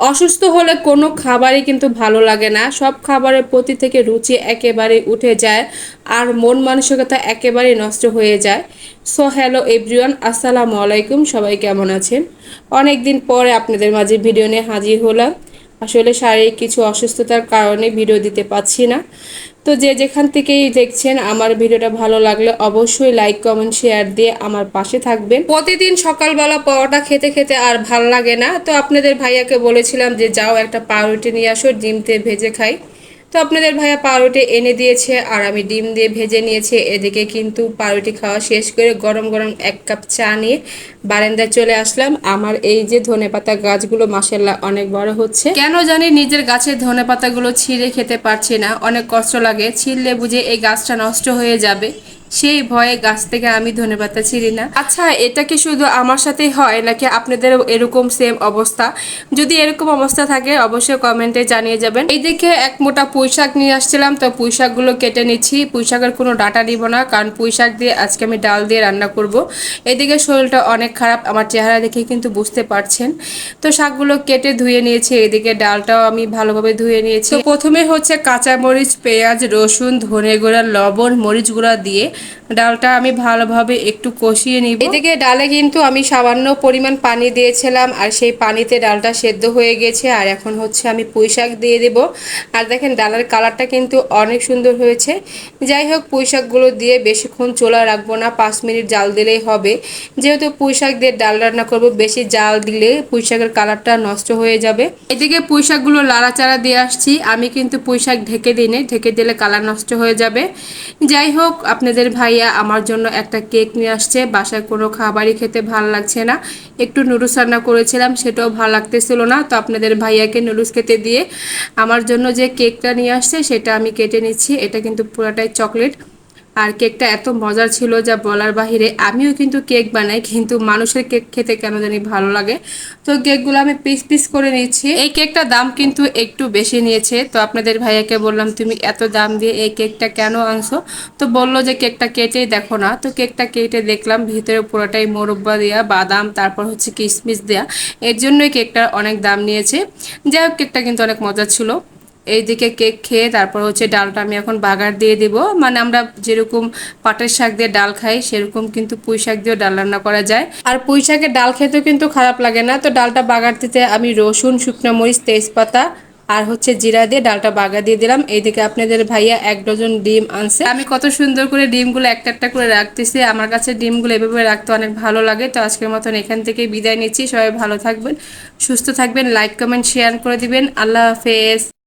অসুস্থ হলে কোনো খাবারই কিন্তু ভালো লাগে না। সব খাবারের প্রতি থেকে রুচি একেবারেই উঠে যায় আর মন মানসিকতা একেবারেই নষ্ট হয়ে যায়। সো, হ্যালো এভরিওয়ান, আসসালামু আলাইকুম, সবাই কেমন আছেন? অনেক দিন পরে আপনাদের মাঝে ভিডিও নিয়ে হাজির হলাম। আসলে শারীরিক কিছু অসুস্থতার কারণে ভিডিও দিতে পারছি না। তো যে যেখান থেকেই দেখছেন, আমার ভিডিওটা ভালো লাগলে অবশ্যই লাইক কমেন্ট শেয়ার দিয়ে আমার পাশে থাকবেন। প্রতিদিন সকালবেলা পরোটা খেতে খেতে আর ভালো লাগে না। তো আপনাদের ভাইয়াকে বলেছিলাম যে, যাও একটা পাউরুটি নিয়ে আসো ডিমতে ভেজে খাই। তো আপনাদের ভাইয়া পাউরুটি এনে দিয়েছে আর আমি ডিম দিয়ে ভেজে নিয়েছি। এদিকে কিন্তু পাউরুটি খাওয়া শেষ করে গরম গরম এক কাপ চা নিয়ে বারেন্দায় চলে আসলাম। আমার এই যে ধনে পাতা গাছগুলো মাসাল্লাহ অনেক বড় হচ্ছে। কেন জানি নিজের গাছের ধনেপাতাগুলো ছিঁড়ে খেতে পারছি না, অনেক কষ্ট লাগে। ছিঁড়লে বুঝে এই গাছটা নষ্ট হয়ে যাবে। সেই ভয়ে গাছ থেকে আমি ধনেপাতা ছিঁড়ি না। আচ্ছা এটা কি শুধু আমার সাথেই হয় নাকি আপনাদের এরকম সেম অবস্থা? যদি এরকম অবস্থা থাকে, অবশ্যই কমেন্টে জানিয়ে যাবেন। এইদিকে এক মোটা পুঁই শাক নিয়ে আসছিলাম, তো পুঁই শাকগুলো কেটে নিচ্ছি। পুঁই শাকের কোনো ডাটা নিব না, কারণ পুঁই শাক দিয়ে আজকে আমি ডাল দিয়ে রান্না করব। এদিকে শরীরটা অনেক খারাপ, আমার চেহারা দেখে কিন্তু বুঝতে পারছেন। তো শাকগুলো কেটে ধুয়ে নিয়েছি এদিকে ডালটাও আমি ভালোভাবে ধুয়ে নিয়েছি। প্রথমে হচ্ছে কাঁচামরিচ, পেঁয়াজ, রসুন, ধনে গুঁড়া, লবণ, মরিচ গুঁড়া দিয়ে ডালটা আমি ভালোভাবে একটু কষিয়ে নিব। এদিকে ডালে কিন্তু আমি সামান্য পরিমাণ পানি দিয়েছিলাম আর সেই পানিতে ডালটা সেদ্ধ হয়ে গেছে আর এখন হচ্ছে আমি পুঁই শাক দিয়ে দেব। আর দেখেন ডালের কালারটা কিন্তু অনেক সুন্দর হয়েছে। যাই হোক, পুঁই শাকগুলো দিয়ে বেশিক্ষণ চোলা রাখব না, পাঁচ মিনিট জাল দিলেই হবে। যেহেতু পুঁই শাক দিয়ে ডাল রান্না করব, বেশি জাল দিলে পুঁই শাকের কালারটা নষ্ট হয়ে যাবে। এদিকে পুঁই শাকগুলো লাড়াচাড়া দিয়ে আসছি। আমি কিন্তু পুঁই শাক ঢেকে দিই ঢেকে দিলে কালার নষ্ট হয়ে যাবে। যাই হোক, আপনাদের ভাইয়া আমার জন্য একটা কেক নিয়ে আসছে। বাসায় কোনো খাবারই খেতে ভালো লাগছে না। একটু নুডলস রান্না করেছিলাম, সেটাও ভালো লাগতেছিল না। তো আপনাদের ভাইয়াকে নুডলস খেতে দিয়ে আমার জন্য যে কেকটা নিয়ে আসছে, সেটা আমি কেটে নিচ্ছি। এটা কিন্তু পুরাটাই চকলেট। আর কেকটা এত মজার ছিল যা বলার বাহিরে, আমিও কিন্তু কেক বানাই, কিন্তু মানুষের কেক খেতে কেন জানি ভালো লাগে। তো কেকগুলো আমি পিস পিস করে নিচ্ছি। এই কেকটার দাম কিন্তু একটু বেশি নিয়েছে। তো আপনাদের ভাইয়াকে বললাম, তুমি এত দাম দিয়ে এই কেকটা কেন আনছো? তো বলল যে, কেকটা কেটেই দেখো না। তো কেকটা কেটে দেখলাম, ভিতরে পুরোটাই মোরব্বা দেওয়া বাদাম, তারপর হচ্ছে কিশমিশ দেওয়া এর জন্যই কেকটার অনেক দাম নিয়েছে। যাই হোক, কেকটা কিন্তু অনেক মজা ছিল। এইদিকে কেক খেয়ে তারপর হচ্ছে ডালটা আমি এখন বাগার দিয়ে দেব। মানে আমরা যেরকম পাটের শাক দিয়ে ডাল খাই, সেরকম কিন্তু পুঁই শাক দিয়েও ডাল রান্না করা যায়। আর পুঁই শাকের ডাল খেতেও কিন্তু খারাপ লাগে না। তো ডালটা বাগার দিতে আমি রসুন, শুকনো মরিচ, তেজপাতা আর হচ্ছে জিরা দিয়ে ডালটা বাগা দিয়ে দিলাম। এইদিকে আপনাদের ভাইয়া এক ডজন ডিম আনছে। আমি কত সুন্দর করে ডিমগুলো একটা একটা করে রাখতেছি। আমার কাছে ডিমগুলো এভাবে রাখতে অনেক ভালো লাগে। তো আজকের মতন এখান থেকে বিদায় নিচ্ছি। সবাই ভালো থাকবেন, সুস্থ থাকবেন লাইক কমেন্ট শেয়ার করে দিবেন। আল্লাহ হাফেজ।